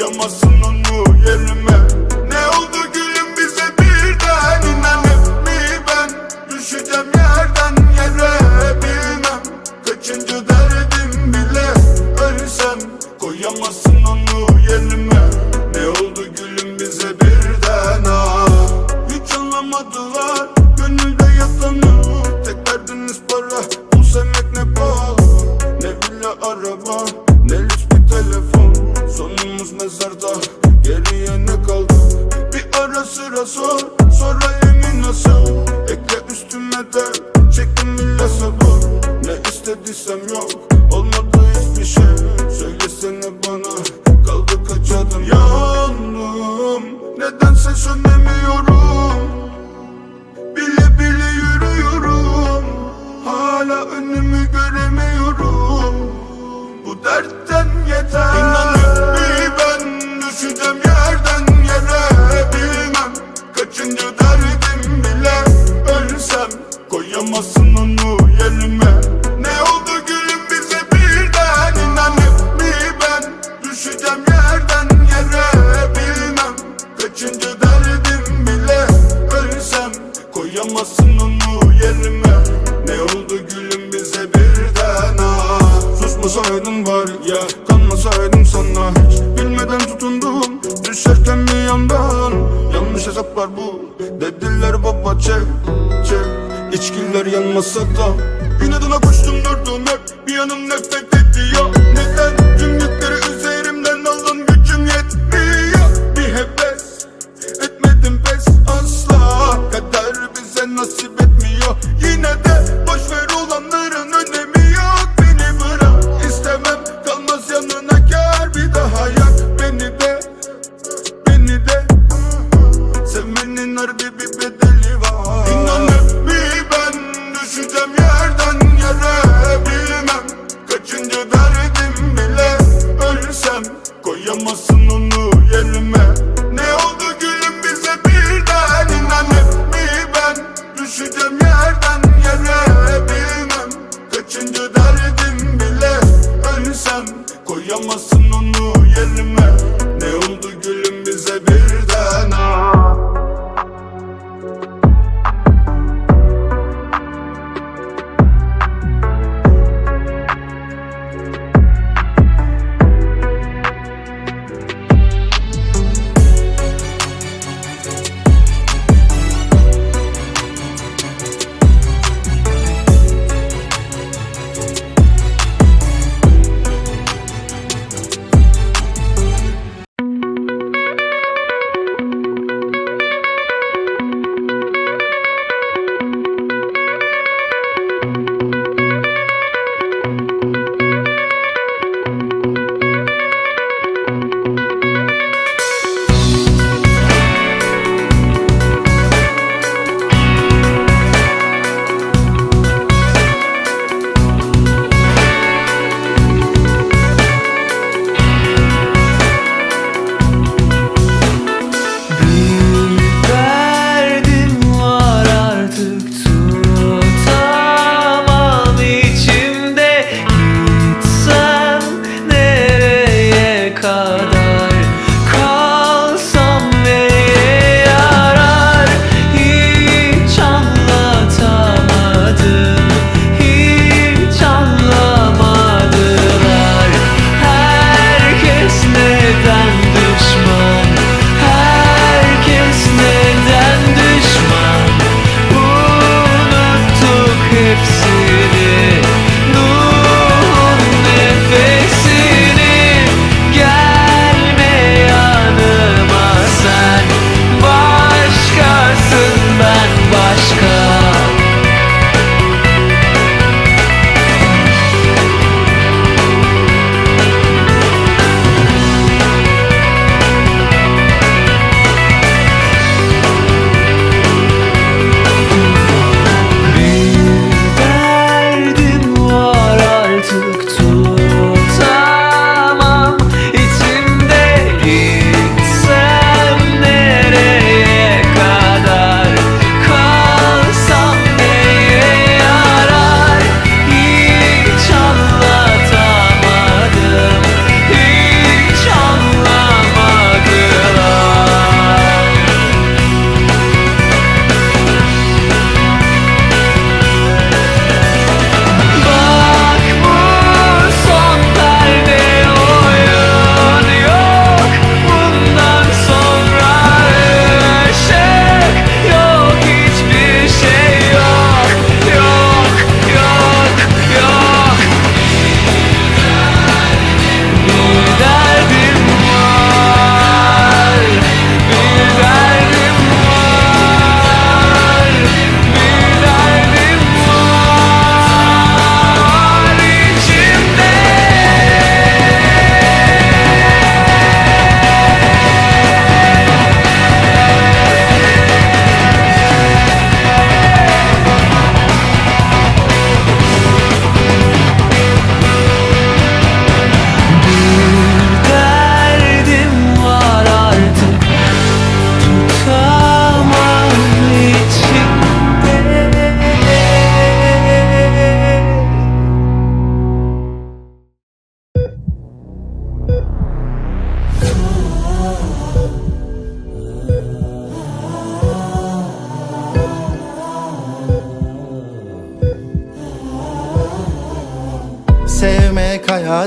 Anlayamazsın onu yerim Samuel Çek çek içkiler yanmasa da Yine de koştum durdum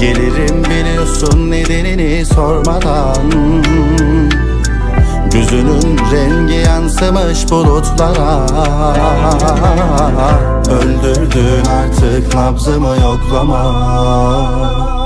Gelirim biliyorsun nedenini sormadan. Gözünün rengi yansımış bulutlara. Öldürdün artık nabzımı yoklama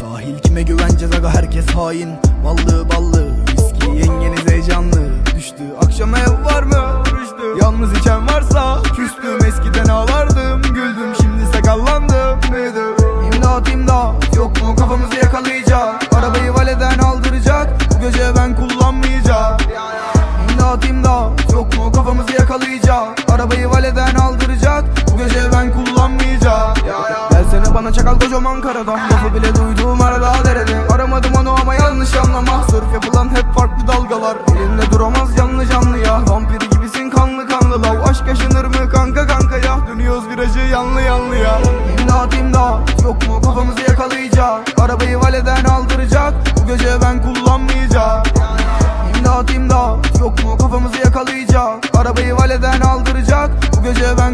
Sahil kime güveneceğiz aga herkes hain. Ballı çakal kocaman karada Lafı bile duyduğum arada derede. Aramadım onu ama yanlış anlama Sörf yapılan hep farklı dalgalar. Elinde duramaz canlı canlı ya. Vampir gibisin kanlı kanlı lav. Aşk yaşanır mı kanka kanka ya? Dönüyoruz virajı yanlı yanlı ya. İmdat imdat. Yok mu? Kafamızı yakalayacak. Arabayı valeden aldıracak. Bu gece ben kullanmayacağım. İmdat imdat. Yok mu? Kafamızı yakalayacak. Arabayı valeden aldıracak. Bu gece ben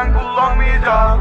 ben kullanmayacağım.